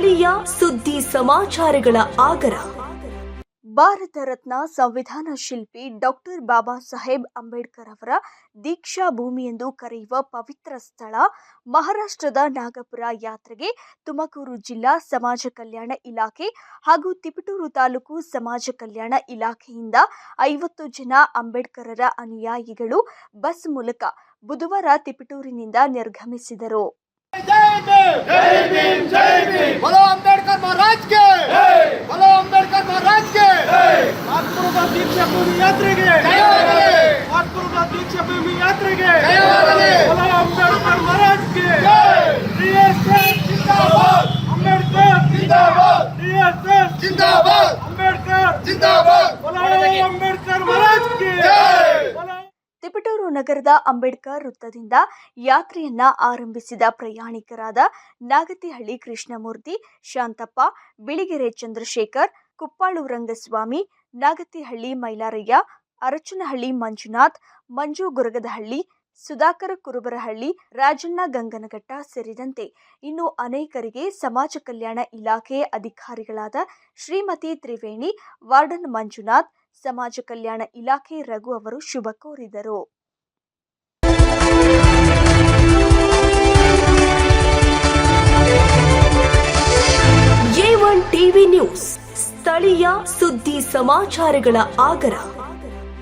ಸ್ಥಳೀಯ ಸುದ್ದಿ ಸಮಾಚಾರಗಳ ಆಗರ. ಭಾರತ ರತ್ನ ಸಂವಿಧಾನ ಶಿಲ್ಪಿ ಡಾಕ್ಟರ್ ಬಾಬಾ ಸಾಹೇಬ್ ಅಂಬೇಡ್ಕರ್ ಅವರ ದೀಕ್ಷಾ ಭೂಮಿ ಎಂದು ಕರೆಯುವ ಪವಿತ್ರ ಸ್ಥಳ ಮಹಾರಾಷ್ಟ್ರದ ನಾಗಪುರ ಯಾತ್ರೆಗೆ ತುಮಕೂರು ಜಿಲ್ಲಾ ಸಮಾಜ ಕಲ್ಯಾಣ ಇಲಾಖೆ ಹಾಗೂ ತಿಪಟೂರು ತಾಲೂಕು ಸಮಾಜ ಕಲ್ಯಾಣ ಇಲಾಖೆಯಿಂದ ಐವತ್ತು ಜನ ಅಂಬೇಡ್ಕರರ ಅನುಯಾಯಿಗಳು ಬಸ್ ಮೂಲಕ ಬುಧವಾರ ತಿಪಟೂರಿನಿಂದ ನಿರ್ಗಮಿಸಿದರು. जिंदाबाद DSS जिंदाबाद अंबेडकर जिंदाबाद बोलो अंबेडकर महाराज के बोलो ತಿಪಟೂರು ನಗರದ ಅಂಬೇಡ್ಕರ್ ವೃತ್ತದಿಂದ ಯಾತ್ರೆಯನ್ನ ಆರಂಭಿಸಿದ ಪ್ರಯಾಣಿಕರಾದ ನಾಗತಿಹಳ್ಳಿ ಕೃಷ್ಣಮೂರ್ತಿ ಶಾಂತಪ್ಪ ಬಿಳಿಗೆರೆ ಚಂದ್ರಶೇಖರ್ ಕುಪ್ಪಾಳು ರಂಗಸ್ವಾಮಿ ನಾಗತಿಹಳ್ಳಿ ಮೈಲಾರಯ್ಯ ಅರಚನಹಳ್ಳಿ ಮಂಜುನಾಥ್ ಮಂಜು ಗುರಗದಹಳ್ಳಿ ಸುಧಾಕರ ಕುರುಬರಹಳ್ಳಿ, ರಾಜಣ್ಣ ಗಂಗನಘಟ್ಟ ಸೇರಿದಂತೆ ಇನ್ನು ಅನೇಕರಿಗೆ ಸಮಾಜ ಕಲ್ಯಾಣ ಇಲಾಖೆ ಅಧಿಕಾರಿಗಳಾದ ಶ್ರೀಮತಿ ತ್ರಿವೇಣಿ, ವಾರ್ಡನ್ ಮಂಜುನಾಥ್, ಸಮಾಜ ಕಲ್ಯಾಣ ಇಲಾಖೆ ರಘು ಅವರು ಶುಭ ಕೋರಿದರು. ಟಿವಿ ನ್ಯೂಸ್, ಸ್ಥಳೀಯ ಸುದ್ದಿ ಸಮಾಚಾರಗಳ ಆಗರ.